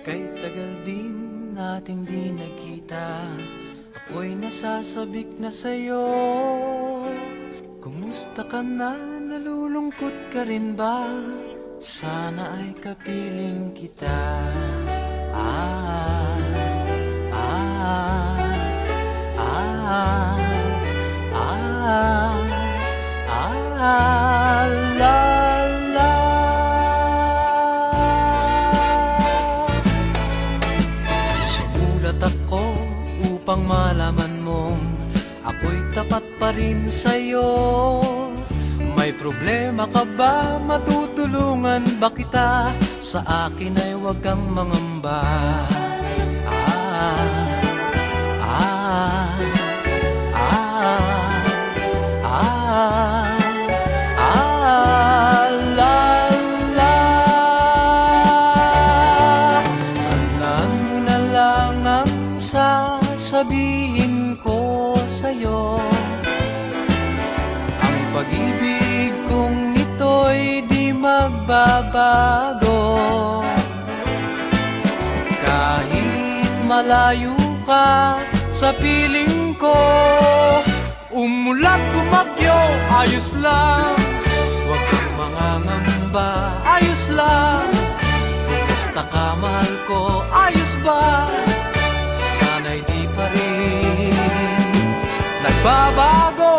Kay tagal din natin di nagkita Ako'y nasasabik na sa'yo Kumusta ka na? Nalulungkot ka rin ba? Sana ay kapiling kita malaman mong Ako'y tapat pa rin sa'yo May problema ka ba? Matutulungan ba kita? Sa akin ay huwag kang mangamba Ah, ah, ah, ah, ah, sasabihin ko sa'yo Ang pag-ibig kong ito'y di magbabago. Kahit malayo ka sa piling ko Umulat kumagyo, ayos lang. Huwag kang mangangamba, ayos lang. Basta ka mahal ko, nagbabago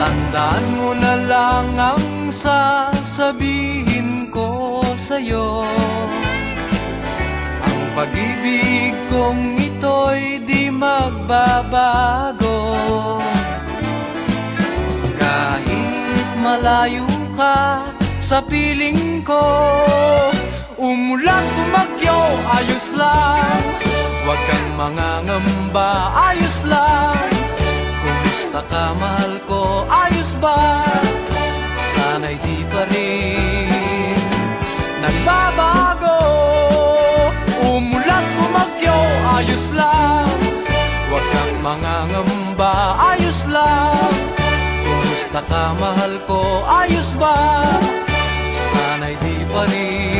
Tandaan mo na lang ang sasabihin ko sa'yo. Ang pag-ibig kong ito'y di magbabago. Kahit malayo ka sa piling ko Umulan bumagyo, ayos lang Huwag kang mangangamba, ayos lang Kumusta ka, mahal ko, ayos ba? Sana'y di pa rin nagbabago Umulan bumagyo, ayos lang Huwag kang mangangamba, ayos lang Kumusta ka mahal ko, ayos ba? Sana'y di pa rin